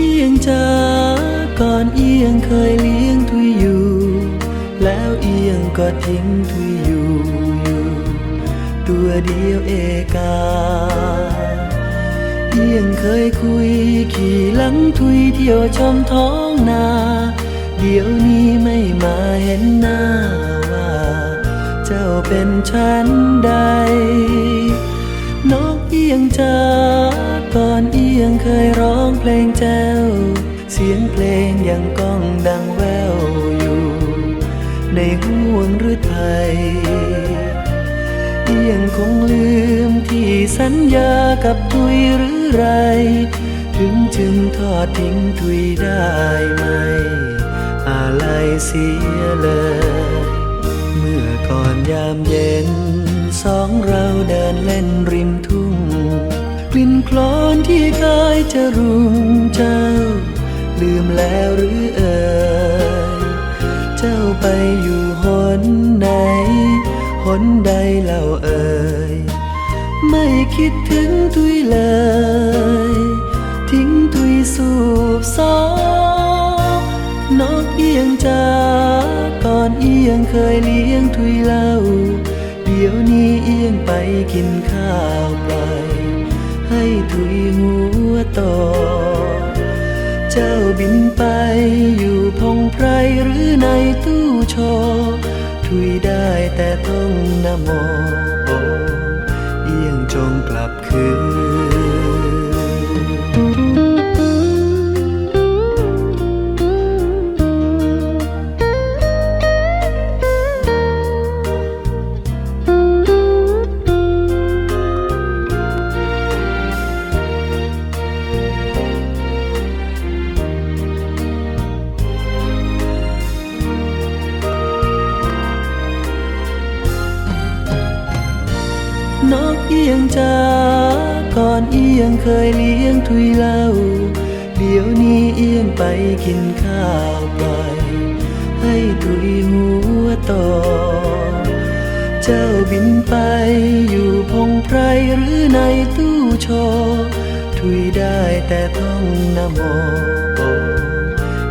เอียงจ้าก่อนเอียงเคยเลี้ยงทุยอยู่ แล้วเอียงก็ทิ้งทุยอยู่อยู่ตัวเดียวเอกา เอียงเคยคุยขี่หลังทุยเที่ยวชมท้องนา เดี๋ยวนี้ไม่มาเห็นหน้าว่า เจ้าเป็นฉันใดนกเอียงจ้าก ยงเคยร้องเพลงแจ้ว เสียงเพลงยังก้องดังแววอยู่ ในห่วงหรือไทยเอียงคงลืมที่สัญญากับทุยหรือไร ถึงจึงทอดทิ้งทุยได้ไหม อะไรเสียเลย เมื่อก่อนยามเย็น สองเราเดินเล่นริมทุ่งกลิ่นคลอ นที่เคยจะรุมเจ้า ลืมแล้วหรือเอ่ยเจ้าไปอยู่หนไหน หนใดเล่าเอ่ยไม่คิดถึงทุยเลย ทิ้งทุยสูบซอนกเอียงจาก่อนเอียงเคยเลี้ยงทุยเล่า เดี๋ยวนี้เอียงไปกินข้าวปล่อยให้ ทุยหัวต่อ เจ้าบินไปอยู่พงไพรหรือในตู้โชอ ทุยได้แต่ต้องนโมเอียงจงกลับคืน เอียงจ้าก่อนเอียงเคยเลี้ยงทุยเล่า เดี๋ยวนี้เอียงไปกินข้าวปล่อยให้ทุยหัวโตเจ้าบินไปอยู่พงไพรหรือในตู้โชว์ทุยได้แต่ท่องนโม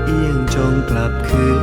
เอียงจงกลับคืน